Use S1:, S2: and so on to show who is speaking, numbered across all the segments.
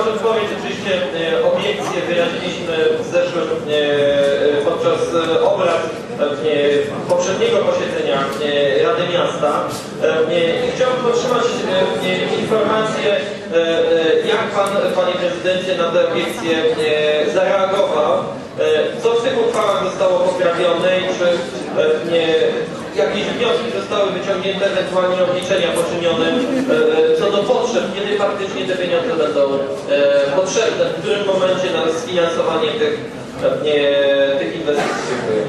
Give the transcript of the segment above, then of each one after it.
S1: Proszę odpowiedź, oczywiście e, obiekcje wyraziliśmy w zeszłym, e, e, podczas obrad poprzedniego posiedzenia Rady Miasta. Chciałbym otrzymać informację, jak Pan, Panie Prezydencie, na te obiekcje zareagował. Co w tych uchwałach zostało poprawione i czy jakieś wnioski zostały wyciągnięte, ewentualnie obliczenia poczynione e, e, co do potrzeb, kiedy faktycznie te pieniądze będą e, potrzebne, w którym momencie na sfinansowanie tych, nie, tych inwestycji. Dziękuję.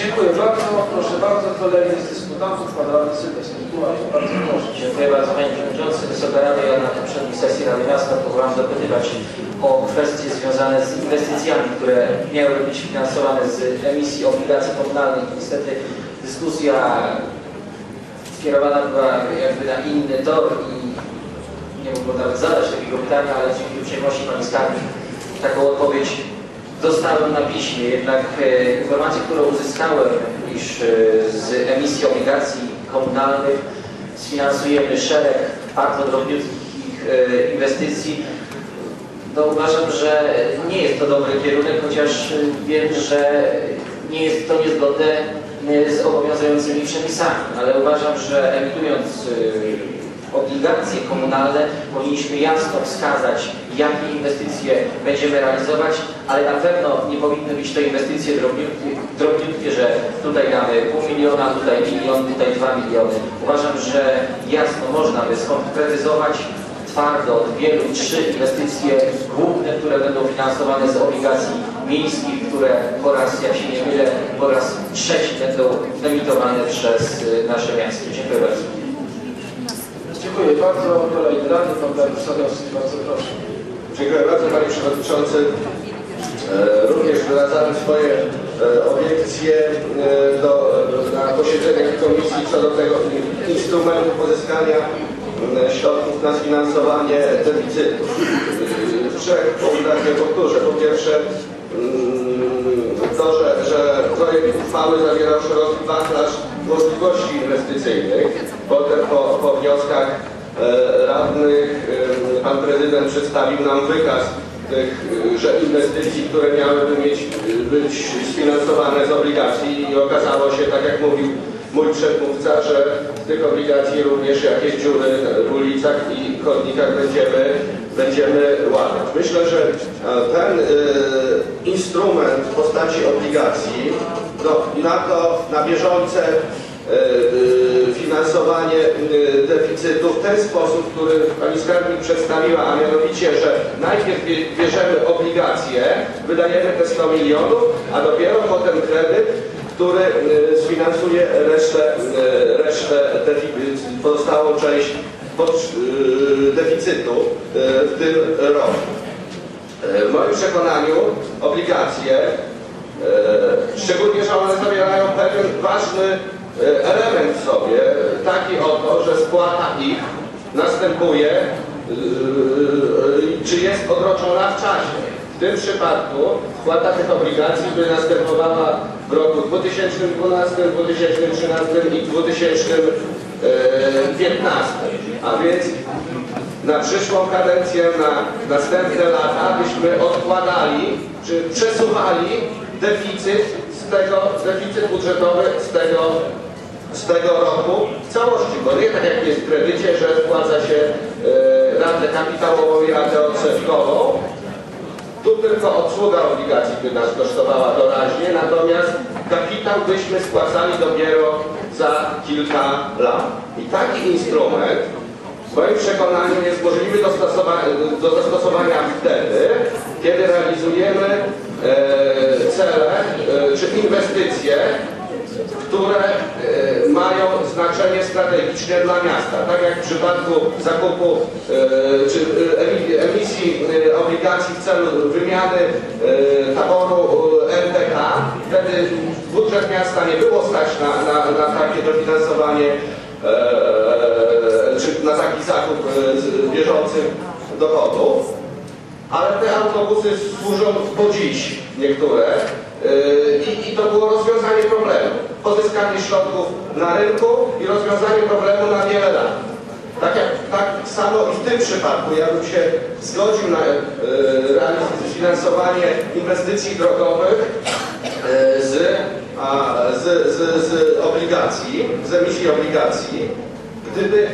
S2: Dziękuję bardzo. Proszę bardzo, kolejny z dyskutantów, pan radny Sylwester. Bardzo proszę.
S3: Dziękuję bardzo Panie Przewodniczący. Wysoka Rado, ja na sesji Rady Miasta próbowałem dopytywać o kwestie związane z inwestycjami, które miały być finansowane z emisji obligacji komunalnych. Niestety dyskusja skierowana była jakby na inny tor i nie mogłem nawet zadać takiego pytania, ale dzięki uprzejmości Pani Skarbnik taką odpowiedź dostałem na piśmie. Jednak e, informacje, które uzyskałem, iż e, z emisji obligacji komunalnych sfinansujemy szereg bardzo drobniutkich inwestycji, no uważam, że nie jest to dobry kierunek, chociaż e, wiem, że nie jest to niezgodne e, z obowiązującymi przepisami, ale uważam, że emitując e, obligacje komunalne powinniśmy jasno wskazać, jakie inwestycje będziemy realizować, ale na pewno nie powinny być to inwestycje drobniutkie, drobniutkie że tutaj damy pół miliona, tutaj milion, tutaj dwa miliony. Uważam, że jasno można by skonkretyzować twardo od wielu trzy inwestycje główne, które będą finansowane z obligacji miejskich, które po raz, jak się nie mylę, po raz trzeci będą emitowane przez y, nasze miasto. Dziękuję bardzo.
S2: Dziękuję bardzo. Kolejny radny, pan Dariusz Sadowski. Bardzo proszę.
S4: Dziękuję bardzo Panie Przewodniczący. E, Również wyrażamy swoje e, obiekcje e, do, na posiedzeniach komisji co do tego instrumentu pozyskania środków na sfinansowanie deficytu. W trzech punktach powtórzę. Po pierwsze mm, to, że, że projekt uchwały zawierał szeroki wachlarz możliwości inwestycyjnych. Potem po, po wnioskach e, radnych e, pan prezydent przedstawił nam wykaz tych że inwestycji, które miałyby mieć, być sfinansowane z obligacji i okazało się, tak jak mówił mój przedmówca, że z tych obligacji również jakieś dziury w ulicach i chodnikach będziemy, będziemy łatać. Myślę, że e, ten e, instrument w postaci obligacji no, na to, na bieżące e, finansowanie e, deficytu w ten sposób, który Pani Skarbnik przedstawiła, a mianowicie, że najpierw bie- bierzemy obligacje, wydajemy te 100 milionów, a dopiero potem kredyt, który sfinansuje resztę pozostałą część e, deficytu e, w tym roku. E, W moim przekonaniu obligacje Szczególnie, że one zawierają pewien ważny element w sobie, taki oto, że spłata ich następuje, czy jest odroczona w czasie. W tym przypadku spłata tych obligacji by następowała w roku 2012, 2013 i 2015. A więc na przyszłą kadencję, na następne lata byśmy odkładali, czy przesuwali deficyt z tego, deficyt budżetowy z tego, z tego roku w całości, bo nie tak jak jest w kredycie, że spłaca się e, ratę kapitałową i ratę odsetkową. Tu tylko obsługa obligacji by nas kosztowała doraźnie, natomiast kapitał byśmy spłacali dopiero za kilka lat. I taki instrument w moim przekonaniu jest możliwy do, do zastosowania wtedy, kiedy realizujemy e, cele e, czy inwestycje, które e, mają znaczenie strategiczne dla miasta. Tak jak w przypadku zakupu e, czy e, emi- emisji e, obligacji w celu wymiany taboru MPK, wtedy budżet miasta nie było stać na, na, na takie dofinansowanie czy na taki zakup bieżących dochodów, ale te autobusy służą po dziś niektóre i, i to było rozwiązanie. Pozyskanie środków na rynku i rozwiązanie problemu na wiele lat. Tak, jak, tak samo i w tym przypadku ja bym się zgodził na e, realiz- finansowanie inwestycji drogowych e, z, a, z, z, z obligacji, z emisji obligacji, gdyby e,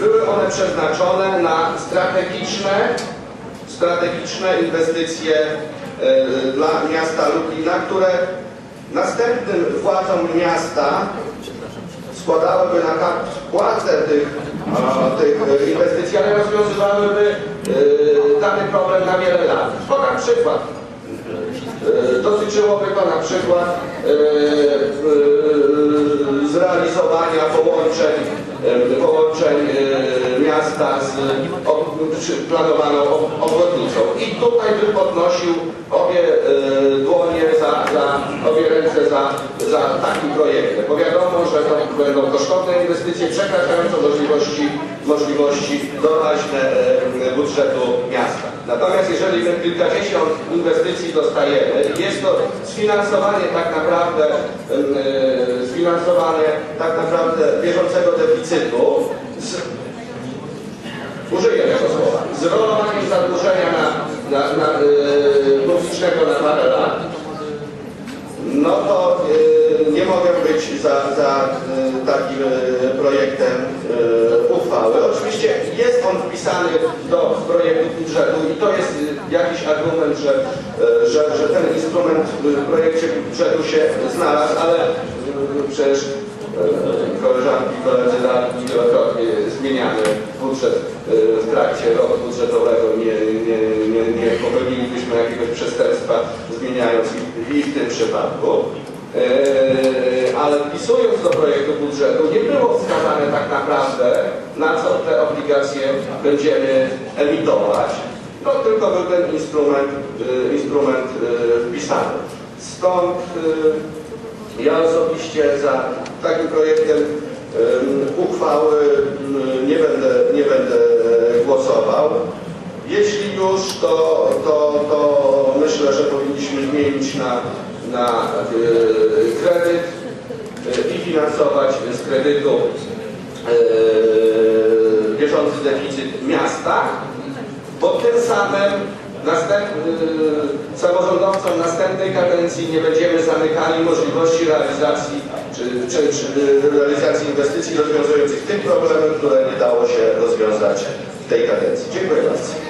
S4: były one przeznaczone na strategiczne, strategiczne inwestycje e, dla miasta Lublina, które następnym władzom miasta składałyby na płatę tych, tych e, inwestycji, ale rozwiązywałyby e, dany problem na wiele lat. Podam przykład. E, Dotyczyłoby to na przykład zrealizowania połączeń, połączeń miasta z planowaną ob- obwodnicą. I tutaj bym podnosił obie e, dłonie za, za obie ręce za, takim projektem. Bo wiadomo, że to będą kosztowne inwestycje przekraczające możliwości, możliwości doraźne e, budżetu miasta. Natomiast jeżeli my kilkadziesiąt inwestycji dostajemy, jest to sfinansowanie tak naprawdę, e, sfinansowanie tak naprawdę bieżącego deficytu z, użyję tego słowa, z rolowaniem zadłużenia na, na, na, e, projektem e, uchwały. Oczywiście jest on wpisany do projektu budżetu i to jest e, jakiś argument, że, e, że, że ten instrument w projekcie budżetu się znalazł, ale e, przecież e, koleżanki i koledzy wielokrotnie zmieniany budżet e, w trakcie roku budżetowego. Nie, nie, nie, nie popełnilibyśmy jakiegoś przestępstwa zmieniając i w tym przypadku. E, ale wpisując do projektu budżetu nie było wskazane tak naprawdę na co te obligacje będziemy emitować. No tylko był ten instrument, e, instrument e, wpisany. Stąd e, ja osobiście za takim projektem em, uchwały nie będę, nie będę głosował. Jeśli już, to, to, to myślę, że powinniśmy zmienić na, na e, kredyt e, i finansować z kredytu e, bieżący deficyt miasta, bo tym samym następ, y, samorządowcom następnej kadencji nie będziemy zamykali możliwości realizacji czy, czy, czy realizacji inwestycji rozwiązujących tym problemem, które nie dało się rozwiązać w tej kadencji. Dziękuję bardzo.